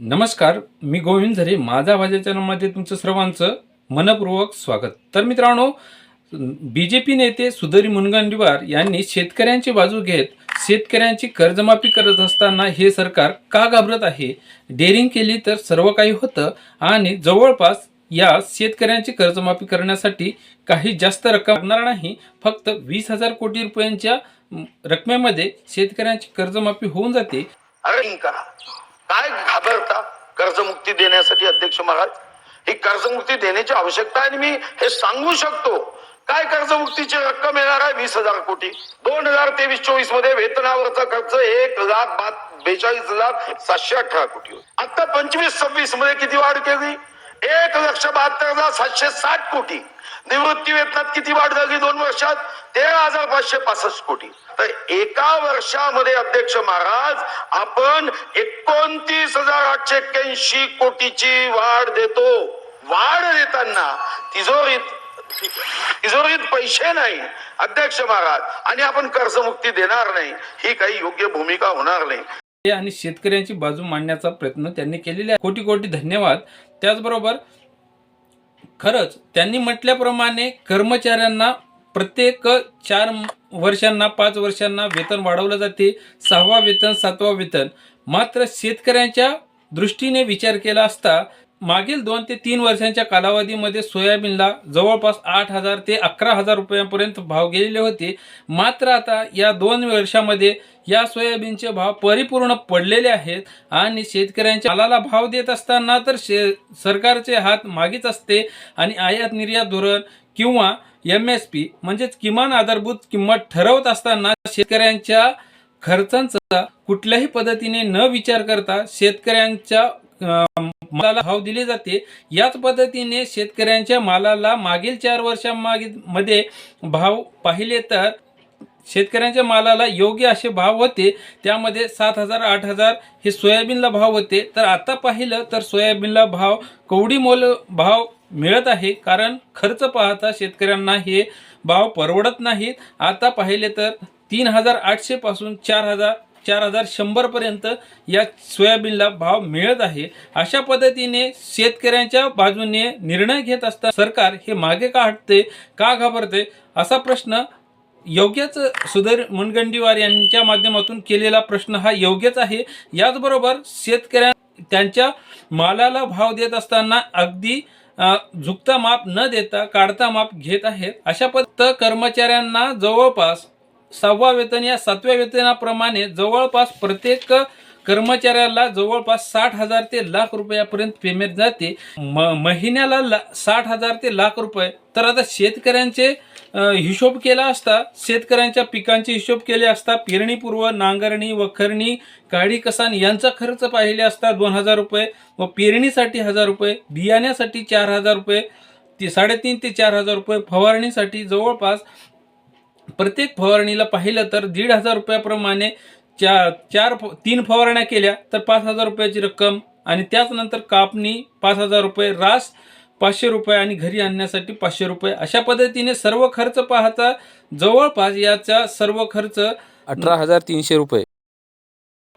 नमस्कार मी गोविंद झरे. माझा भाज्या चॅनलमध्ये तुमचं सर्वांचं मनपूर्वक स्वागत. तर मित्रांनो बी जे पी नेते सुधरी मुनगंटीवार यांनी शेतकऱ्यांची बाजू घेत शेतकऱ्यांची कर्जमाफी करत असताना हे सरकार का घाबरत आहे? डेअरिंग केली तर सर्व काही होतं आणि जवळपास या शेतकऱ्यांची कर्जमाफी करण्यासाठी काही जास्त रक्कम लागणार नाही. फक्त वीस हजार कोटी रुपयांच्या रकमेमध्ये शेतकऱ्यांची कर्जमाफी होऊन जाते. काय घाबरता कर्जमुक्ती देण्यासाठी अध्यक्ष महाराज? ही कर्जमुक्ती देण्याची आवश्यकता आहे आणि मी हे सांगू शकतो. काय कर्जमुक्तीची रक्कम येणार आहे? वीस हजार कोटी. दोन हजार तेवीस चोवीसमध्ये वेतनावरचा खर्च एक लाख बेचाळीस हजार सातशे अठरा कोटी होता. आता पंचवीस सव्वीसमध्ये किती वाढ केली? एक लक्ष बहात्तर हजार सातशे साठ कोटी. निवृत्ती वेतनात किती वाढ झाली दोन वर्षात? तेरा हजार पाचशे पासष्ट कोटी. तर एका वर्षामध्ये अध्यक्ष महाराज आपण एकोणतीस हजार आठशे एक्क्याऐंशी कोटीची वाढ देतो. वाढ देताना तिजोरीत तिजोरीत पैसे नाही अध्यक्ष महाराज. आणि आपण कर्जमुक्ती देणार नाही ही काही योग्य भूमिका होणार नाही. आणि शेतकऱ्यांची बाजू मांडण्याचा प्रयत्न त्यांनी केलेला आहे. कोटी कोटी धन्यवाद. त्याचबरोबर खरंच त्यांनी म्हटल्याप्रमाणे कर्मचाऱ्यांना प्रत्येक चार वर्षांना पाच वर्षांना वेतन वाढवलं जाते. सहावा वेतन सातवा वेतन. मात्र शेतकऱ्यांच्या दृष्टीने विचार केला असता मागील दोन ते तीन वर्षांच्या कालावधीमध्ये सोयाबीनला जवळपास आठ हजार ते अकरा हजार रुपयांपर्यंत भाव गेलेले होते. मात्र आता या दोन वर्षामध्ये या सोयाबीनचे भाव परिपूर्ण पडलेले आहेत आणि शेतकऱ्यांच्या मालाला भाव देत असताना तर शे सरकारचे हात मागीच असते आणि आयात निर्यात धोरण किंवा एम एस पी म्हणजेच किमान आधारभूत किंमत ठरवत असताना शेतकऱ्यांच्या खर्चांचा कुठल्याही पद्धतीने न विचार करता शेतकऱ्यांच्या मालाला भाव दिले जाते. याच पद्धतीने शेतकऱ्यांच्या मालाला मागील चार वर्षांमागे मध्ये भाव पाहिले तर शेतकऱ्यांच्या मालाला योग्य असे भाव होते. त्यामध्ये सात हजार आठ हजार हे सोयाबीनला भाव होते. तर आता पाहिलं तर सोयाबीनला भाव कवडी मोल भाव मिळत आहे. कारण खर्च पाहता शेतकऱ्यांना हे भाव परवडत नाहीत. आता पाहिले तर तीन हजार आठशेपासून चार हजार चार हजार शंभरपर्यंत या सोयाबीनला भाव मिळत आहे. अशा पद्धतीने शेतकऱ्यांच्या बाजूने निर्णय घेत असता सरकार हे मागे का हटते का घाबरते असा प्रश्न योग्यच सुधीर मुनगंडीवार यांच्या माध्यमातून केलेला प्रश्न हा योग्यच आहे. याचबरोबर शेतकऱ्या त्यांच्या मालाला भाव देत असताना अगदी झुकता माप न देता काढता माप घेत आहेत. अशा पद्धत कर्मचाऱ्यांना जवळपास सहावा वेतन या सातव्या वेतनाप्रमाणे जवळपास प्रत्येक कर्मचाऱ्याला जवळपास साठ हजार ते लाख रुपयापर्यंत पेमेंट जाते. म महिन्याला ला साठ हजार ते लाख रुपये. तर आता शेतकऱ्यांचे हिशोब केला असता शेतकऱ्यांच्या पिकांचे हिशोब केले असता पेरणीपूर्व नांगरणी वखरणी काळी कसान यांचा खर्च पाहिले असता दोन हजार रुपये. व पेरणीसाठी हजार रुपये बियाण्यासाठी चार हजार रुपये ती साडेतीन ते चार हजार रुपये फवारणीसाठी जवळपास प्रत्येक फवारणीला पाहिलं तर दीड हजार रुपयाप्रमाणे चा चार तीन फवारण्या केल्या तर पाच हजार रुपयाची रक्कम आणि त्याच नंतर कापणी पाच हजार रुपये रास पाचशे रुपये आणि घरी आणण्यासाठी पाचशे रुपये. अशा पद्धतीने सर्व खर्च पाहता जवळपास याचा सर्व खर्च अठरा हजार तीनशे रुपये.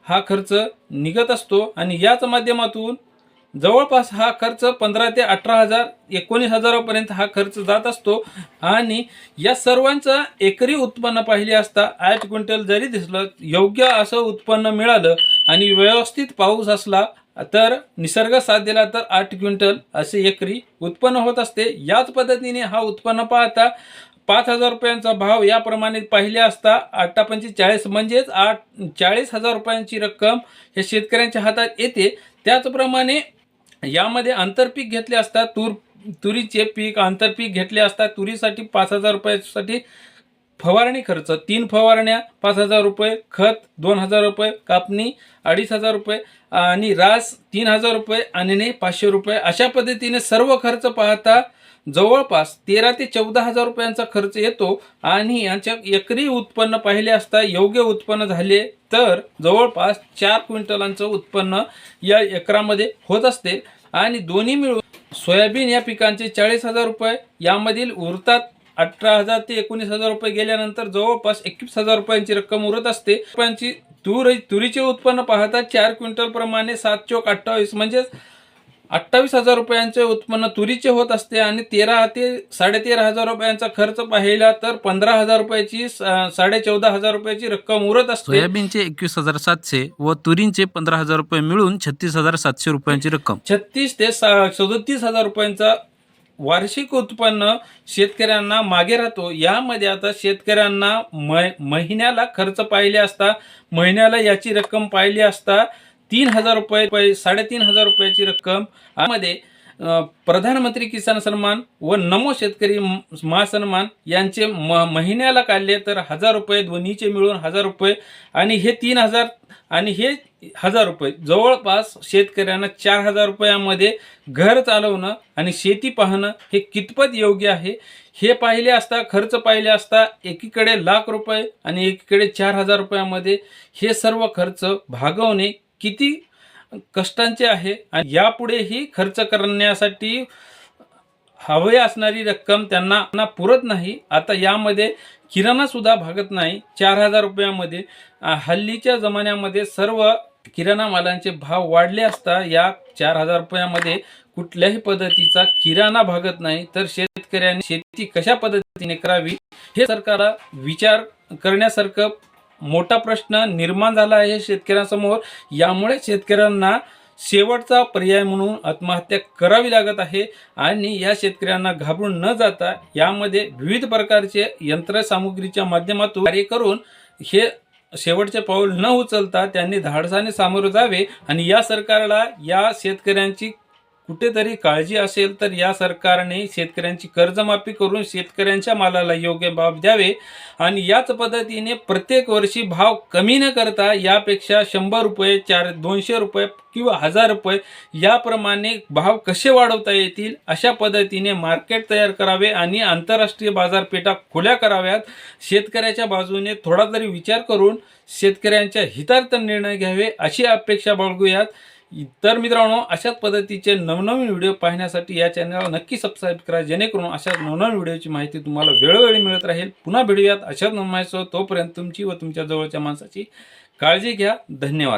हा खर्च निघत असतो आणि याच माध्यमातून जवळपास हा खर्च पंधरा ते अठरा हजार एकोणीस हजारापर्यंत हा खर्च जात असतो. आणि या सर्वांचं एकरी उत्पन्न पाहिले असता आठ क्विंटल जरी दिसलं योग्य असं उत्पन्न मिळालं आणि व्यवस्थित पाऊस असला तर निसर्ग साथ दिला तर आठ क्विंटल असे एकरी उत्पन्न होत असते. याच पद्धतीने हा उत्पन्न पाहता पाच हजार रुपयांचा भाव याप्रमाणे पाहिले असता आठापंची चाळीस म्हणजेच आठ चाळीस हजार रुपयांची रक्कम हे शेतकऱ्यांच्या हातात येते. त्याचप्रमाणे यामध्ये आंतरपीक घेतले असता तूर तुरीचे पीक आंतरपीक घेतले असता तुरीसाठी पाच हजार रुपयासाठी फवारणी खर्च तीन फवारण्या पाच हजार रुपये खत दोन हजार रुपये कापणी अडीच हजार रुपये आणि रास तीन हजार रुपये आणि पाचशे रुपये अशा पद्धतीने सर्व खर्च पाहता जवळपास तेरा ते चौदा हजार रुपयांचा खर्च येतो आणि यांच्या एकरी उत्पन्न पाहिले असता योग्य उत्पन्न झाले तर जवळपास चार क्विंटलांचं उत्पन्न या एकरामध्ये होत असते. आणि दोन्ही मिळून सोयाबीन या पिकांचे चाळीस हजार रुपये यामधील उरतात अठरा हजार ते एकोणीस हजार रुपये गेल्यानंतर जवळपास एकवीस हजार रुपयांची रक्कम उरत असते. रुपयांची तूर तुरीचे उत्पन्न पाहता चार क्विंटल प्रमाणे सात चोक अठ्ठावीस म्हणजेच अठ्ठावीस हजार रुपयांचे उत्पन्न तुरीचे होत असते आणि तेरा ते साडेतेरा हजार रुपयांचा खर्च पाहिला तर पंधरा हजार रुपयाची साडे चौदा हजार रुपयाची रक्कम उरत असते. सोयाबीनचे एकवीस हजार सातशे व तुरींचे पंधरा हजार रुपये मिळून छत्तीस हजार सातशे रुपयांची रक्कम. छत्तीस ते सदतीस हजार रुपयांचा वार्षिक उत्पन्न शेतकऱ्यांना मागे राहतो. यामध्ये आता शेतकऱ्यांना महिन्याला खर्च पाहिले असता महिन्याला याची रक्कम पाहिली असता तीन हजार रुपये रुपये साडेतीन हजार रुपयाची रक्कम. मध्ये प्रधानमंत्री किसान सन्मान व नमो शेतकरी महासन्मान यांचे म महिन्याला काढले तर हजार रुपये दोन्हीचे मिळून हजार रुपये. आणि हे तीन हजार आणि हे हजार रुपये. जवळपास शेतकऱ्यांना चार हजार रुपयामध्ये घर चालवणं आणि शेती पाहणं हे कितपत योग्य आहे? हे पाहिले असता खर्च पाहिले असता एकीकडे लाख रुपये आणि एकीकडे चार हजार रुपयामध्ये हे सर्व खर्च भागवणे किती कष्टांचे आहे आणि यापुढेही खर्च करण्यासाठी हवी असणारी रक्कम त्यांना पुरत नाही. आता यामध्ये किराणासुद्धा भागत नाही. चार हजार रुपयामध्ये हल्लीच्या जमान्यामध्ये सर्व किराणा मालांचे भाव वाढले असता या चार हजार रुपयामध्ये कुठल्याही पद्धतीचा किराणा भागत नाही. तर शेतकऱ्यांनी शेती कशा पद्धतीने करावी हे सरकारला विचार करण्यासारखं मोठा प्रश्न निर्माण झाला आहे शेतकऱ्यांसमोर. यामुळे शेतकऱ्यांना शेवटचा पर्याय म्हणून आत्महत्या करावी लागत आहे आणि या शेतकऱ्यांना घाबरून न जाता यामध्ये विविध प्रकारचे यंत्रसामुग्रीच्या माध्यमातून कार्य करून हे शेवटचे पाऊल न उचलता त्यांनी धाडसाने सामोरं जावे आणि या सरकारला या शेतकऱ्यांची कुठेतरी काळजी असेल तर या सरकारने शेतकऱ्यांची कर्जमाफी करून शेतकऱ्यांच्या मालाला योग्य भाव द्यावे आणि याच पद्धतीने प्रत्येक वर्षी भाव कमी न करता यापेक्षा शंभर रुपये चार दोनशे रुपये किंवा हजार रुपये याप्रमाणे भाव कसे वाढवता येतील अशा पद्धतीने मार्केट तयार करावे आणि आंतरराष्ट्रीय बाजारपेठा खुल्या कराव्यात. शेतकऱ्याच्या बाजूने थोडा तरी विचार करून शेतकऱ्यांच्या हितार्थ निर्णय घ्यावे अशी अपेक्षा बाळगूयात. तर मित्रांनो अशाच पद्धतीचे नवनवीन व्हिडिओ पाहण्यासाठी या चॅनलला नक्की सबस्क्राईब करा जेणेकरून अशा नवनवीन व्हिडिओची माहिती तुम्हाला वेळोवेळी मिळत राहील. पुन्हा भेटूयात अशाच नमायचो तोपर्यंत तुमची व तुमच्या जवळच्या माणसाची काळजी घ्या. धन्यवाद.